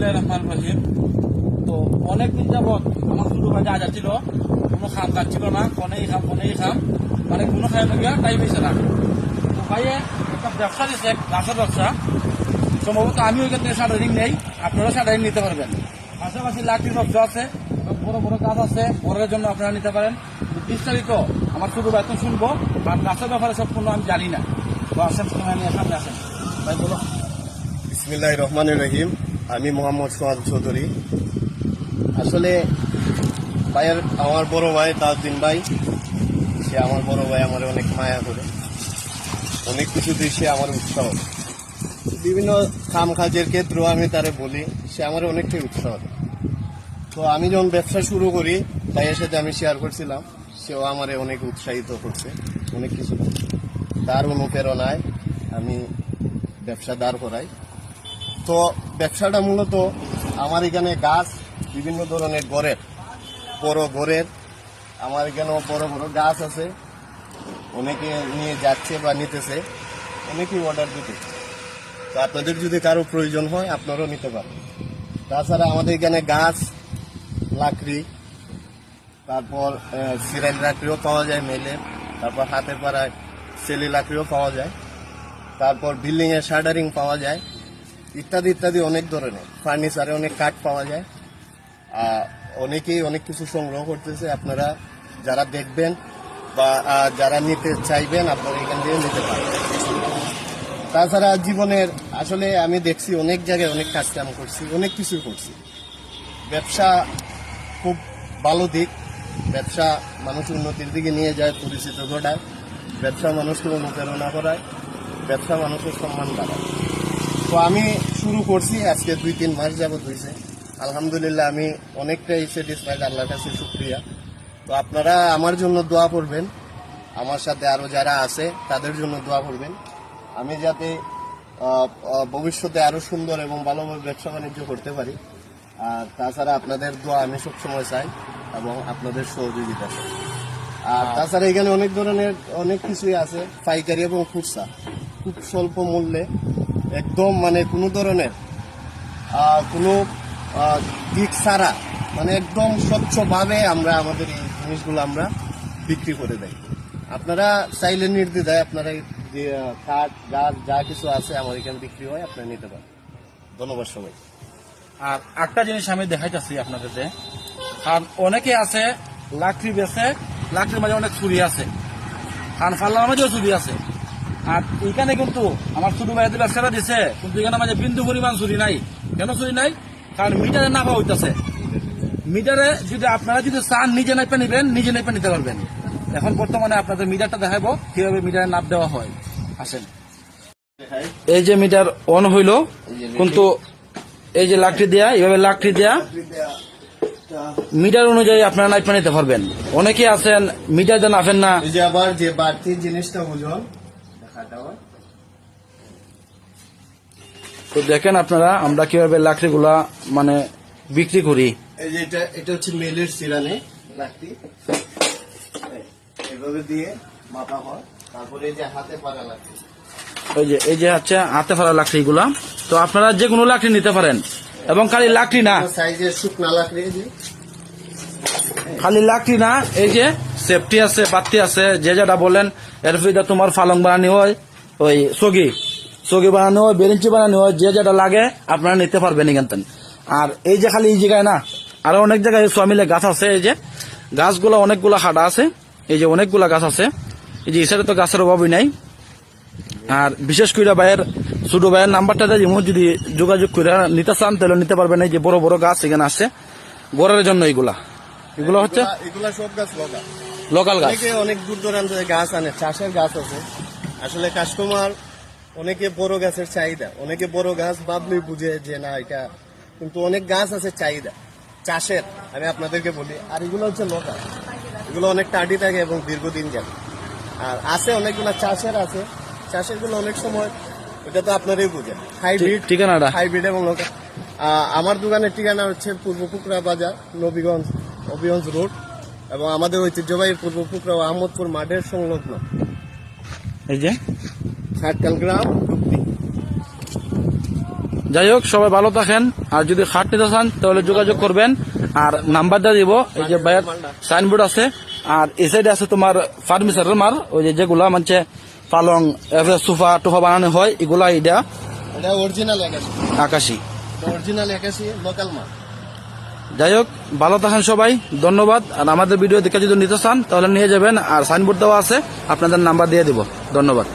বিসমিল্লাহির রহমানির রহিম। তো অনেক দিন যাবৎ আমার ছোট ভাই যা যাচ্ছিল কোনো খাম কাজ না, কনেই খাম কনেই খাম মানে কোনো খাই লগিয়া টাইম হয়েছে না। তো ভাইয়ে, একটা ব্যবসা দিচ্ছে গাছের ব্যবসা। সম্ভবত আমি ওইখান থেকে শাটারিং নেই আপনারা শাটারিং নিতে পারবেন। পাশাপাশি লাঠির ব্যবসা আছে, বড় বড় গাছ আছে বড়ের জন্য আপনারা নিতে পারেন। বিস্তারিত আমার ছোট ভাই তো শুনব কারণ গাছের ব্যাপারে সম্পূর্ণ আমি জানি না। তো আসেন, সময় নিয়ে সামনে আসেন। ভাই, বলো। বিসমিল্লাহ রহমান রহিম। আমি মোহাম্মদ সোহাদ চৌধুরী। আসলে ভাইয়ের, আমার বড় ভাই তাজদিন ভাই, সে আমার বড় ভাই, আমার অনেক মায়া করে। অনেক কিছুতেই সে আমার উৎসাহ বিভিন্ন কাম কাজের ক্ষেত্রেও আমি তারে বলি, সে আমার অনেকটাই উৎসাহ তো আমি যখন ব্যবসা শুরু করি, ভাইয়ের সাথে আমি শেয়ার করছিলাম, সেও আমার অনেক উৎসাহিত করছে, অনেক কিছু। তার অনুপ্রেরণায় আমি ব্যবসা দাঁড় করাই। তো ব্যবসাটা মূলত আমার এখানে গাছ বিভিন্ন ধরনের গড়ের বড় গড়ের আমার এখানেও বড় বড় গাছ আছে। অনেকে নিয়ে যাচ্ছে বা নিতেছে, অনেকেই অর্ডার দিতে তো আপনাদের যদি কারও প্রয়োজন হয়, আপনারাও নিতে পারেন তাছাড়া আমাদের এখানে গাছ, লাকড়ি, তারপর সিরাইল লাকড়িও পাওয়া যায় মেলে, তারপর হাতে পাড়ায় সেলি লাকড়িও পাওয়া যায়। তারপর বিল্ডিং এর শাটারিং পাওয়া যায়। ইত্যাদি ইত্যাদি অনেক ধরনের। ফার্নিচারে অনেক কাঠ পাওয়া যায়। আর অনেকেই অনেক কিছু সংগ্রহ করতেছে। আপনারা যারা দেখবেন বা যারা নিতে চাইবেন, আপনারা এখান থেকে নিতে পারবেন তাছাড়া জীবনের, আসলে আমি দেখছি অনেক জায়গায় অনেক কাজ কাম করছি, অনেক কিছু করছি। ব্যবসা খুব ভালো দিক। ব্যবসা মানুষ উন্নতির দিকে নিয়ে যায়, পরিচিত ঘটায়। ব্যবসা মানুষকে অনুপ্রেরণা করায়। ব্যবসা মানুষের সম্মান বাড়ায়। তো আমি শুরু করছি, আজকে দুই তিন মাস যাবত হয়েছে আলহামদুলিল্লাহ, আমি অনেকটাই স্যাটিসফাইড আল্লাহর কাছে শুক্রিয়া। তো আপনারা আমার জন্য দোয়া করবেন। আমার সাথে আরও যারা আছে, তাদের জন্য দোয়া করবেন। আমি যাতে ভবিষ্যতে আরও সুন্দর এবং ভালোভাবে ব্যবসা বাণিজ্য করতে পারি। আর তাছাড়া আপনাদের দোয়া আমি সবসময় চাই এবং আপনাদের সহযোগিতা চাই। আর তাছাড়া এখানে অনেক ধরনের, অনেক কিছুই আছে, পাইকারি এবং খুচরা। খুব স্বল্প মূল্যে একদম মানে কোনো ধরনের কোনো দিক ছাড়া মানে একদম স্বচ্ছভাবে আমরা আমাদের এই জিনিসগুলো আমরা বিক্রি করে দেয় আপনারা চাইলে নির্দ্বিধায় আপনারা যে কাঠ, গাছ, যা কিছু আছে আমার এখানে বিক্রি হয়, আপনারা নিতে পারেন। ধন্যবাদ সবাই আর একটা জিনিস আমি দেখাইতেছি আপনাদের যে আর অনেকে আছে, লাকড়ি বেছে, লাকড়ির মাঝে অনেক ছুরি আছে। আর ফাল্লার মাঝেও ছুরি আছে। আর এখানে কিন্তু আমার ছোট ভাইদের ব্যবসাটা দিছে, কিন্তু এখানে মাঝে বিন্দু পরিমাণ ছুরি নাই। কেন ছুরি নাই? কারণ মিটারে নাপা হইতেছে। মিটারে যদি আপনারা যদি চান, নিজে নাইপে নিবেন, নিজে নাইপে নিতে পারবেন। এখন বর্তমানে আপনাদের মিটারটা দেখাবো, কীভাবে মিটারে নাপ দেওয়া হয়। আসেন। এই যে মিটার অন হইল, কিন্তু এই যে লাকড়ি দেয়া, এইভাবে লাকড়ি দেয়া, মিটার অনুযায়ী আপনারা নাইপা নিতে পারবেন। অনেকে আছেন, মিটার দেন আফেন না। আবার যে বাড়তি জিনিসটা বুঝুন তো দেখেন আপনারা আমরা কীভাবে লাকড়িগুলা মানে বিক্রি করি। এই যে এটা এটা হচ্ছে মেলের সিরানে লাকড়ি। এভাবে দিয়ে মাপা হয়। তারপরে এই যে হাতে পাড়া লাকড়ি। ওই যে এই যে হচ্ছে হাতে লাকড়িগুলা। তো আপনারা যে কোনো লাকড়ি নিতে পারেন। এবং খালি লাকড়ি না। সাইজের শুকনা লাকড়ি খালি লাকড়ি না এই যে সেফটি আছে বাতি আছে যে যেটা বলেন এর ভিতরে তোমার ফালং বানানি হয়, ওই সগি সগি বানানো হয়, বেরেঞ্চি বানানো হয়, যে যেটা লাগে আপনারা নিতে পারবেন এখান থেকে। আর এই যে খালি এই জায়গায় না, আরও অনেক জায়গায় সব মিলে গাছ আছে, এই যে গাছগুলো অনেকগুলো হাডা আছে, এই যে অনেকগুলা গাছ আছে, এই যে এছাড়া তো গাছের অভাবই নাই। আর বিশেষ করে ভাইয়ের ছোট ভাইয়ের নাম্বারটা দিব যদি যোগাযোগ করে নিতে চান, তাহলে নিতে পারবেন, এই যে বড় বড় গাছ এখানে আছে, গড়ের জন্য এগুলা। এগুলো হচ্ছে এগুলা সব গাছ লগা। লোকাল গাছ অনেকে অনেক দূর দূরান্ত গাছ আনে চাষের গাছ আছে। আসলে কাস্টমার অনেকে বড় গাছের চাহিদা অনেকে বড় গাছ ভাবলেই বুঝে যে না এটা কিন্তু অনেক গাছ আছে চাহিদা চাষের। আমি আপনাদেরকে বলি আর এগুলো হচ্ছে লোকাল এগুলো অনেক টাডি থাকে এবং দীর্ঘদিন যাবে। আর আছে অনেকগুলো চাষের আছে। চাষেরগুলো অনেক সময় ওটা তো আপনারই বুঝেন। হাইব্রিড ঠিকানাটা? হাইব্রিড এবং লোকাল আমার দোকানের ঠিকানা হচ্ছে পূর্ব পুকুরা বাজার নবীগঞ্জ নবীগঞ্জ রোড। এবং আমাদের ঐতিহ্যবাহী পূর্বপুকুরা ও আহমদপুর মাঠের সংলগ্ন। এই যে? ষাটকাল গ্রাম যাই হোক সবাই ভালো থাকেন। আর যদি খাট নিতে চান তাহলে যোগাযোগ করবেন। আর নাম্বারটা দিব এই যে ভাইয়ের সাইনবোর্ড আছে। আর এই সাইডে আছে তোমার ফার্নিচারের মাল ওই যে যেগুলা মানে পালং সোফা টোফা বানানো হয় এগুলা এটা অরিজিনাল আকাশি অরিজিনাল একাশি লোকাল মাল। যাই হোক ভালো থাকেন সবাই, ধন্যবাদ। আর আমাদের ভিডিও দেখে যদি নিতে চান, তাহলে নিয়ে যাবেন। আর সাইনবোর্ড দেওয়া আছে, আপনাদের নাম্বার দিয়ে দিব। ধন্যবাদ।